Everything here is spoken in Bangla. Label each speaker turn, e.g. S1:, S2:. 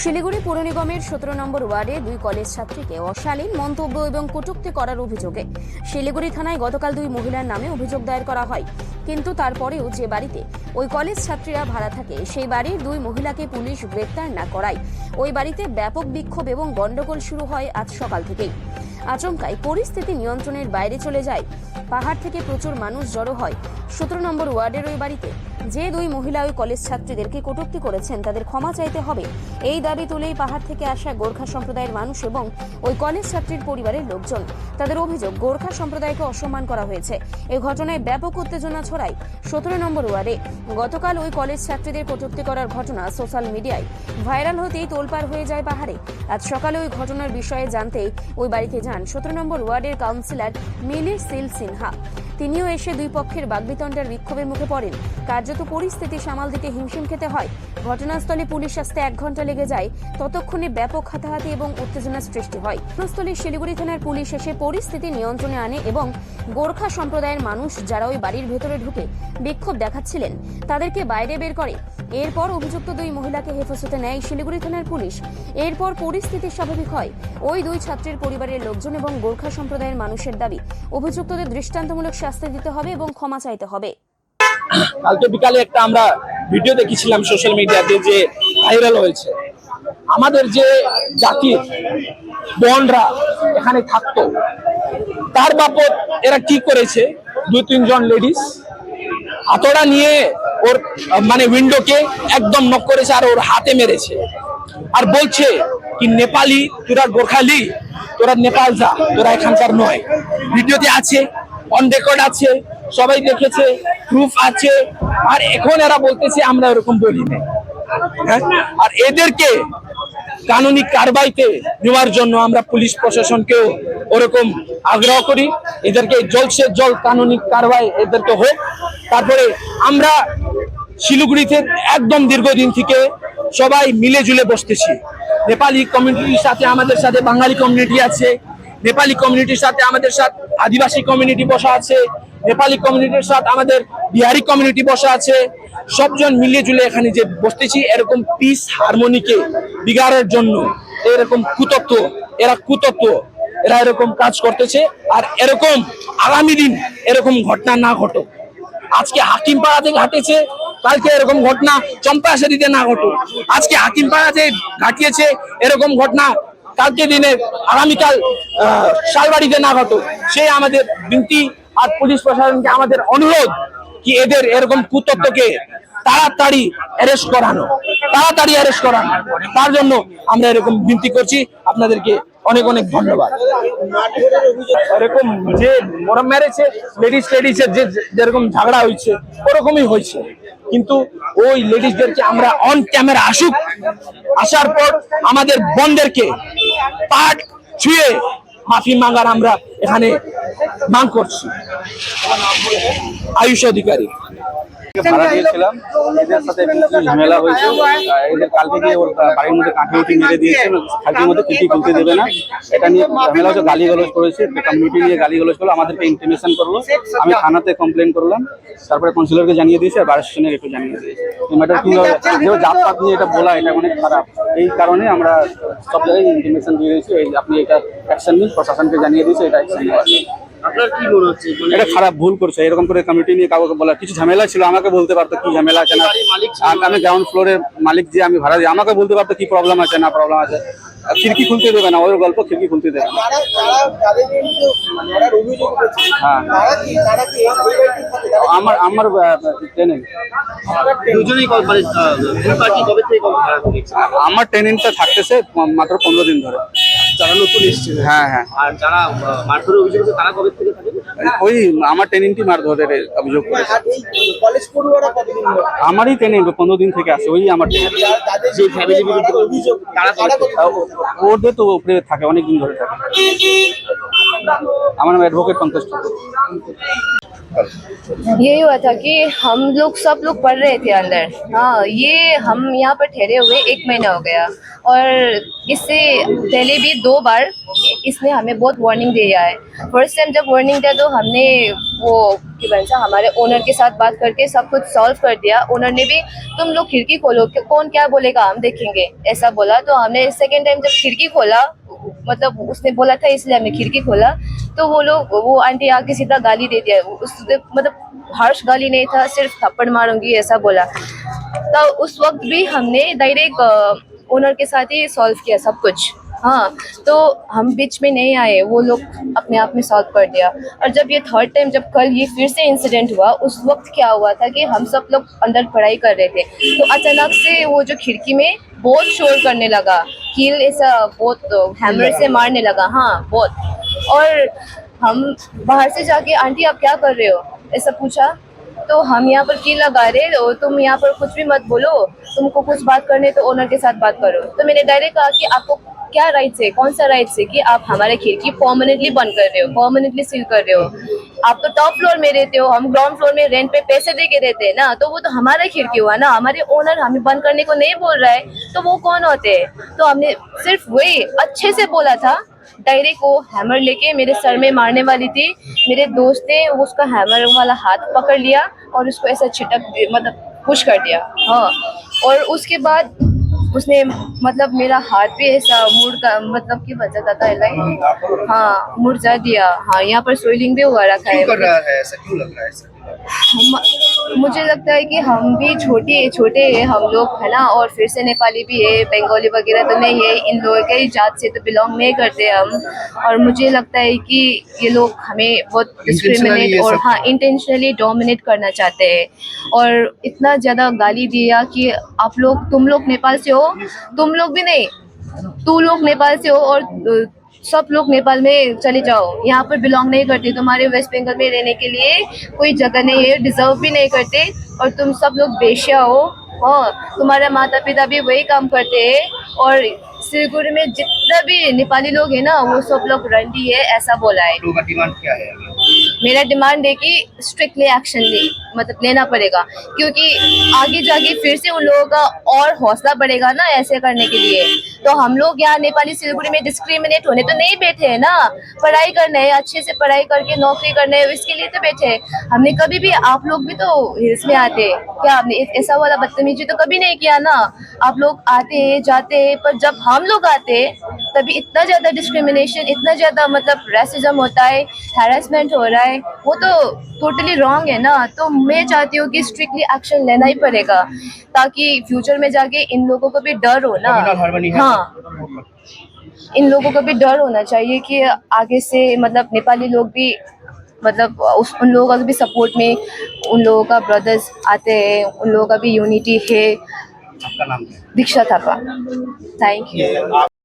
S1: শিলিগুড়ি পৌর নিগমের সতেরো নম্বর ওয়ার্ডে দুই কলেজ ছাত্রীকে অশালীন মন্তব্য এবং কটূক্তি করার অভিযোগে শিলিগুড়ি থানায় গতকাল দুই মহিলার নামে অভিযোগ দায়ের করা হয়। কিন্তু তারপরেও যে বাড়িতে ওই কলেজ ছাত্রীরা ভাড়া থাকে, সেই বাড়ির দুই মহিলাকে পুলিশ গ্রেপ্তার না করায়। ওই বাড়িতে ব্যাপক বিক্ষোভ এবং গণ্ডগোল শুরু হয় আজ সকাল থেকেই। আচমকাই পরিস্থিতি নিয়ন্ত্রণের বাইরে চলে যায়। পাহাড় থেকে প্রচুর মানুষ জড়ো হয়। সতেরো নম্বর ওয়ার্ডের ওই বাড়িতে যে দুই মহিলা ওই কলেজ ছাত্রীদেরকে কটূক্তি করেছেন, তাদের ক্ষমা চাইতে হবে। এই দাবি তুলেই পাহাড় থেকে আসা গোর্খা সম্প্রদায়ের মানুষ এবং ওই কলেজ ছাত্রীর পরিবারের লোকজন। তাদের অভিযোগ, গোর্খা সম্প্রদায়কে অসম্মান করা হয়েছে। এই ঘটনায় ব্যাপক উত্তেজনা ছড়ায় সতেরো নম্বর ওয়ার্ডে। গতকাল ওই কলেজ ছাত্রীদের কটূক্তি করার ঘটনা সোশ্যাল মিডিয়ায় ভাইরাল হতেই তোলপাড় হয়ে যায় পাহাড়ে। আজ সকালে ওই ঘটনার বিষয়ে জানতেই ওই বাড়িতে যান সতেরো নম্বর ওয়ার্ডের কাউন্সিলর মিলি সিল সিনহা। তিনিও এসে দুই পক্ষের বাগবিতণ্ডার বিক্ষোভের মুখে পড়েন। কার্যত পরিস্থিতি সামাল দিতে হিমশিম খেতে হয়। ঘটনাস্থলে পুলিশ আসতে এক ঘণ্টা লেগে যায়। ততক্ষণে ব্যাপক হাতাহাতি এবং উত্তেজনার সৃষ্টি হয়। ঘটনাস্থলে শিলিগুড়ি থানার পুলিশ এসে পরিস্থিতি নিয়ন্ত্রণে আনে এবং গোর্খা সম্প্রদায়ের মানুষ যারা ওই বাড়ির ভেতরে ঢুকে বিক্ষোভ দেখাচ্ছিলেন, তাদেরকে বাইরে বের করে। এরপর অভিযুক্ত দুই মহিলাকে হেফাজতে নেয় শিলিগুড়ি থানার পুলিশ। এরপর পরিস্থিতি স্বাভাবিক হয়। ওই দুই ছাত্রের পরিবারের লোকজন এবং গোর্খা সম্প্রদায়ের মানুষের দাবি। অভিযুক্তদের দৃষ্টান্তমূলক শাস্তি দিতে হবে এবং ক্ষমা চাইতে হবে।
S2: কালকে বিকালে একটা আমরা ভিডিও দেখেছিলাম সোশ্যাল মিডিয়াতে যে ভাইরাল হয়েছে। আমাদের যে জাতির বোনরা এখানে থাকতো, তার বাপত এরা কি করেছে? দুই, তিনজন লেডিস হাতড়া নিয়ে ওর মানে উইন্ডোকে একদম নক করেছে আর ওর হাতে মেরেছে। আর বলছে কি, নেপালি, তোরা গোর্খালি, তোরা নেপাল যা, তোরা এখানকার নয়। ভিডিওতে আছে। অন রেকর্ড আছে, সবাই দেখেছে প্রুফ আছে, আর এখন এরা বলতেছে আমরা এরকম বলি না হ্যাঁ? আর এদেরকে কানুনি কারবাইতে নেওয়ার জন্য আমরা পুলিশ প্রশাসনকেও ওরকম আগ্রহ করি। এদেরকে জলসে জল কানুনি কারবাই এদেরকে হোক। তারপরে আমরা শিলিগুড়িতে একদম দীর্ঘদিন থেকে সবাই মিলে জুলে বসতেছি। নেপালি কমিউনিটির সাথে আমাদের সাথে বাঙালি কমিউনিটি আছে। নেপালি কমিউনিটির সাথে আমাদের সাথে আদিবাসী কমিউনিটি বসা আছে, নেপালি কমিউনিটির সাথে আমাদের বিহারি কমিউনিটি বসা আছে। সবজন মিলিয়ে জুলে এখানে যে বসতেছি, এরকম পিস হারমোনিকে বিগাড়ের জন্য, এরকম কুতত্ব, এরা কুতত্ব, এরা এরকম কাজ করতেছে, আর এরকম আগামী দিন এরকম ঘটনা না ঘটো আজকে হাকিম পাড়াতে ঘটেছে, কালকে এরকম ঘটনা চম্পাশারিতে না ঘটো আজকে হাকিম পাড়াতে ঘটিয়েছে, এরকম ঘটনা কালকে দিনে আগামীকাল শালবাড়িতে না ঘটুক সেই আমাদের বিনতি আর পুলিশ প্রশাসনকে আমাদের অনুরোধ কি এদের এরকম কুতত্বকে তাড়াতাড়ি অ্যারেস্ট করানো, তাড়াতাড়ি অ্যারেস্ট করানো। তার জন্য আমরা এরকম বিনতি করছি। আপনাদেরকে অনেক অনেক ধন্যবাদ। এরকম যে মরম মেরেছে লেডিস লেডিসের যে যেরকম ঝগড়া হয়েছে, ওরকমই হয়েছে। কিন্তু ওই লেডিসদেরকে আমরা অন ক্যামেরা আসুক, আসার পর আমাদের বনদেরকে পাট ছুঁয়ে মাফি মাঙ্গার আমরা এখানে মাং করছি। আয়ুষ অধিকারী।
S3: ভাড়া দিয়েছিলাম। এদের সাথে ঝামেলা হয়েছে। এদের কালকে গিয়ে ওর বাড়ির মধ্যে কাঠি উঠি মেরে দিয়েছে। খালটির মধ্যে খিড়কি খুলতে দেবে না। এটা নিয়ে ঝামেলা হচ্ছে গালি গলজ করেছে কমিউনিটি নিয়ে গালি গলজ করল আমাদেরকে ইন্টিমেশন করল। আমি থানাতে কমপ্লেন করলাম। তারপরে কাউন্সিলরকে জানিয়ে দিয়েছে আর বার স্টেশনের একটু জানিয়ে দিয়েছে। ম্যাটার কি হবে? জাত পাত নিয়ে এটা বলা এটা অনেক খারাপ। এই কারণে আমরা সব জায়গায় ইন্টিমেশন দিয়ে দিয়েছি। আপনি এটা অ্যাকশন নিন প্রশাসনকে জানিয়ে দিয়েছে এটা অ্যাকশন নেওয়ার
S4: আপনার কি মনে হচ্ছে? মানে
S3: এটা খারাপ ভুল করছে এরকম করে কমিটি নিয়ে কাউকে বলা কিছু ঝামেলা ছিল আমাকে বলতে পারতো কি ঝামেলা আছে না। আমি গ্রাউন্ড ফ্লোরের মালিক যে আমি ভাড়া দিই আমাকে বলতে পারতো কি প্রবলেম আছে না প্রবলেম আছে। খিড়কি খুলতে দেবে না ওর গল্প খিড়কি খুলতে দেবে হ্যাঁ। আমার আমার ট্রেনিং
S4: মানে করেছে
S3: আমার ট্রেনিংটা থাকতেছে মাত্র পনেরো দিন ধরে।
S4: যারা নতুন এসছে।
S3: হ্যাঁ হ্যাঁ।
S4: আর যারা মারধরের অভিযোগ তারা কবে থেকে থাকে?
S3: ওই আমার ট্রেনিংটি মার ধরে অভিযোগ
S5: কলেজ পড়ুয়ারা কতদিন
S3: আমারই ট্রেনিং পনেরো দিন থেকে আছে ওই আমার
S4: যে ফ্যামিলি বিরুদ্ধে অভিযোগ তারা?
S3: ওদের তো উপরে থাকে অনেক দিন ধরে থাকে। আমার নাম অ্যাডভোকেট ঠাকুর
S6: यही हुआ था कि हम लोग सब लोग पढ़ रहे थे अंदर। हाँ ये हम यहाँ पर ठहरे हुए एक महीना हो गया। और इससे पहले भी दो बार इसने हमें बहुत वार्निंग दिया है। फ़र्स्ट टाइम जब वार्निंग दिया तो हमने वो कि बन सा हमारे ओनर के साथ बात करके सब कुछ सॉल्व कर दिया। ओनर ने भी तुम लोग खिड़की खोलो कौन क्या बोलेगा हम देखेंगे। ऐसा बोला। तो हमने सेकेंड टाइम जब खिड़की खोला मतलब उसने बोला था इसलिए हमने खिड़की खोला तो वो लोग वो आंटी आके सीधा गाली दे दिया। उस मतलब हार्श गाली नहीं था सिर्फ़ थप्पड़ मारूँगी ऐसा बोला। तो उस वक्त भी हमने डायरेक्ट ओनर के साथ ही सॉल्व किया सब कुछ। हाँ तो हम बीच में नहीं आए, वो लोग अपने आप में सॉल्व कर दिया और जब ये थर्ड टाइम जब कल ये फिर से इंसिडेंट हुआ, उस वक्त क्या हुआ था कि हम सब लोग अंदर पढ़ाई कर रहे थे। तो अचानक से वो जो खिड़की में बहुत शोर करने लगा कील ऐसा बहुत हैमर से मारने लगा। हाँ बहुत और हम बाहर से जाके, आंटी, आप क्या कर रहे हो? ऐसा पूछा। तो हम यहाँ पर की लगा रहे हो तुम यहाँ पर कुछ भी मत बोलो, तुमको कुछ बात करने तो ओनर के साथ बात करो। तो मैंने डायरेक्ट कहा कि आपको क्या राइट्स है? कौन सा राइट्स है कि आप हमारे खिड़की परमानेंटली बंद कर रहे हो परमानेंटली सील कर रहे हो? आप तो टॉप फ्लोर में रहते हो, हम ग्राउंड फ्लोर में रेंट पे पैसे दे के रहते हैं ना तो वो तो हमारा खिड़की हुआ ना, हमारे ओनर हमें बंद करने को नहीं बोल रहा है तो वो कौन होते हैं? तो हमने सिर्फ़ वही अच्छे से बोला था डायरेक्ट वो हैमर लेके मेरे सर में मारने वाली थी, मेरे दोस्त ने उसका हैमर वाला हाथ पकड़ लिया और उसको ऐसा छिटक मतलब पुश कर दिया हाँ। और उसके बाद उसने मतलब मेरा हाथ भी ऐसा मुड़ का मतलब कि बचा था लाइक हाँ मुरझा दिया। हाँ यहाँ पर सोइलिंग भी हुआ रखा है।
S5: है? ऐसा क्यों लग रहा है? ऐसा
S6: हम मुझे लगता है कि हम भी छोटे छोटे हैं हम लोग है ना और फिर से नेपाली भी है बंगाली वगैरह तो नहीं है इन लोगों के जात से तो बिलोंग नहीं करते हम। और मुझे लगता है कि ये लोग हमें बहुत डिस्क्रिमिनेट और हाँ इंटेंशनली डोमिनेट करना चाहते हैं। और इतना ज़्यादा गाली दिया कि आप लोग तुम लोग नेपाल से हो तुम लोग भी नहीं तू लोग नेपाल से हो और सब लोग नेपाल में चले जाओ। यहाँ पर बिलोंग नहीं करते। तुम्हारे वेस्ट बंगाल में रहने के लिए कोई जगह नहीं है। डिजर्व भी नहीं करते। और तुम सब लोग बेशिया हो। हाँ तुम्हारा माता पिता भी वही काम करते हैं। और सिलगुड़ी में जितना भी नेपाली लोग हैं ना वो सब लोग रंडी है ऐसा बोला है।
S5: है?
S6: मेरा डिमांड है कि स्ट्रिक्टली एक्शन ले। मतलब लेना पड़ेगा। क्योंकि आगे जाके फिर से उन लोगों का और हौसला बढ़ेगा ना ऐसे करने के लिए। तो हम लोग यहाँ नेपाली सिलगुड़ी में डिस्क्रिमिनेट होने तो नहीं बैठे हैं ना? पढ़ाई करने, अच्छे से पढ़ाई करके नौकरी करने, इसके लिए तो बैठे हैं। हमने कभी भी, आप लोग भी तो हिल्स में आते क्या आपने ऐसा वाला बदतमीजी तो कभी नहीं किया ना? आप लोग आते हैं, जाते हैं, पर जब हम लोग आते तभी इतना ज़्यादा डिस्क्रिमिनेशन इतना ज़्यादा मतलब रेसिज्म होता है हेरासमेंट हो रहा है। वो तो टोटली रॉन्ग है ना? तो मैं चाहती हूँ कि स्ट्रिक्टली एक्शन लेना ही पड़ेगा ताकि फ्यूचर में जाके इन लोगों को भी डर हो ना। हाँ। इन लोगों को भी डर होना चाहिए कि आगे से मतलब नेपाली लोग भी मतलब उस उन लोगों का भी सपोर्ट में उन लोगों का ब्रदर्स आते हैं उन लोगों का भी यूनिटी
S5: है।
S6: दीक्षा थापा। Thank you